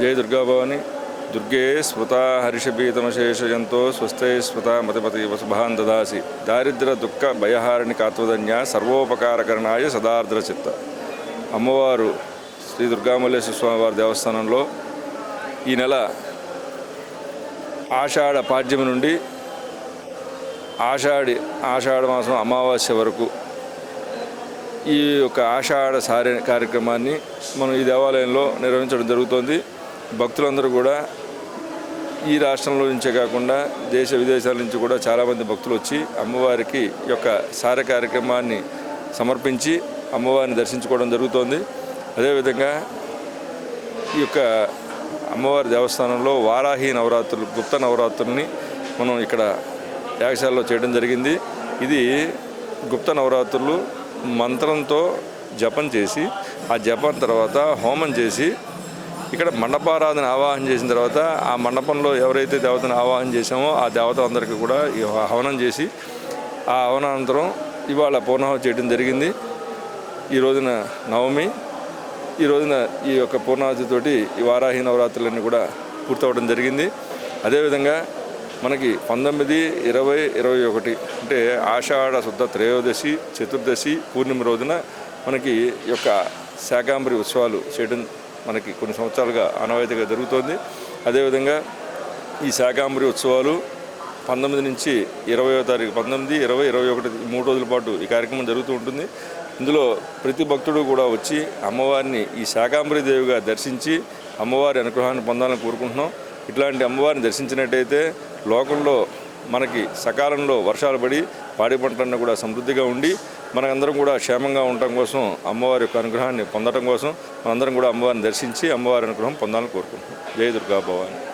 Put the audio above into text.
జయ దుర్గాభవాని దుర్గే స్మృతా హర్షపీతమశేషయంతో స్వస్తే స్మృతా మతిపతి వసుభాన్ దదాసి దారిద్ర దుఃఖ భయహారిణి కాత్వదన్య సర్వోపకారకరణాయ సదార్ద్ర చిత్త అమ్మవారు శ్రీ దుర్గామల్లేశ్వర స్వామివారి దేవస్థానంలో ఈ నెల ఆషాఢ పాడ్యము నుండి ఆషాఢి ఆషాఢ మాసం అమావాస్య వరకు ఈ యొక్క ఆషాఢ సారి కార్యక్రమాన్ని మనం ఈ దేవాలయంలో నిర్వహించడం జరుగుతోంది. భక్తులందరూ కూడా ఈ రాష్ట్రంలో నుంచే కాకుండా దేశ విదేశాల నుంచి కూడా చాలామంది భక్తులు వచ్చి అమ్మవారికి యొక్క సార కార్యక్రమాన్ని సమర్పించి అమ్మవారిని దర్శించుకోవడం జరుగుతోంది. అదేవిధంగా ఈ యొక్క అమ్మవారి దేవస్థానంలో వారాహి నవరాత్రులు గుప్త నవరాత్రుల్ని మనం ఇక్కడ యాగశాలలో చేయడం జరిగింది. ఇది గుప్త నవరాత్రులు మంత్రంతో జపం చేసి ఆ జపం తర్వాత హోమం చేసి ఇక్కడ మండపారాధన ఆవాహన చేసిన తర్వాత ఆ మండపంలో ఎవరైతే దేవతను ఆవాహన చేశామో ఆ దేవత అందరికీ కూడా ఈ హవనం చేసి ఆ హవనానంతరం ఇవాళ పూర్ణాహం చేయడం జరిగింది. ఈ రోజున నవమి ఈ రోజున ఈ యొక్క పూర్ణాహతితోటి ఈ వారాహి నవరాత్రులన్నీ కూడా పూర్తవడం జరిగింది. అదేవిధంగా మనకి పంతొమ్మిది ఇరవై ఇరవై ఒకటి అంటే ఆషాఢ శుద్ధ త్రయోదశి చతుర్దశి పూర్ణిమ రోజున మనకి ఈ యొక్క శాకాంబరి ఉత్సవాలు చేయడం మనకి కొన్ని సంవత్సరాలుగా ఆనవాయితీగా జరుగుతోంది. అదేవిధంగా ఈ శాకాంబరి ఉత్సవాలు పంతొమ్మిది నుంచి ఇరవయో తారీఖు పంతొమ్మిది ఇరవై ఇరవై ఒకటి మూడు రోజుల పాటు ఈ కార్యక్రమం జరుగుతూ ఉంటుంది. ఇందులో ప్రతి భక్తుడు కూడా వచ్చి అమ్మవారిని ఈ శాకాంబరి దేవిగా దర్శించి అమ్మవారి అనుగ్రహాన్ని పొందాలని కోరుకుంటున్నాం. ఇట్లాంటి అమ్మవారిని దర్శించినట్టయితే లోకంలో మనకి సకాలంలో వర్షాలు పడి పాడి పంటలన్నీ కూడా సమృద్ధిగా ఉండి మనందరం కూడా క్షేమంగా ఉండటం కోసం అమ్మవారి యొక్క అనుగ్రహాన్ని పొందడం కోసం మనందరం కూడా అమ్మవారిని దర్శించి అమ్మవారి అనుగ్రహం పొందాలని కోరుకుంటున్నాం. జయ దుర్గా భవాని.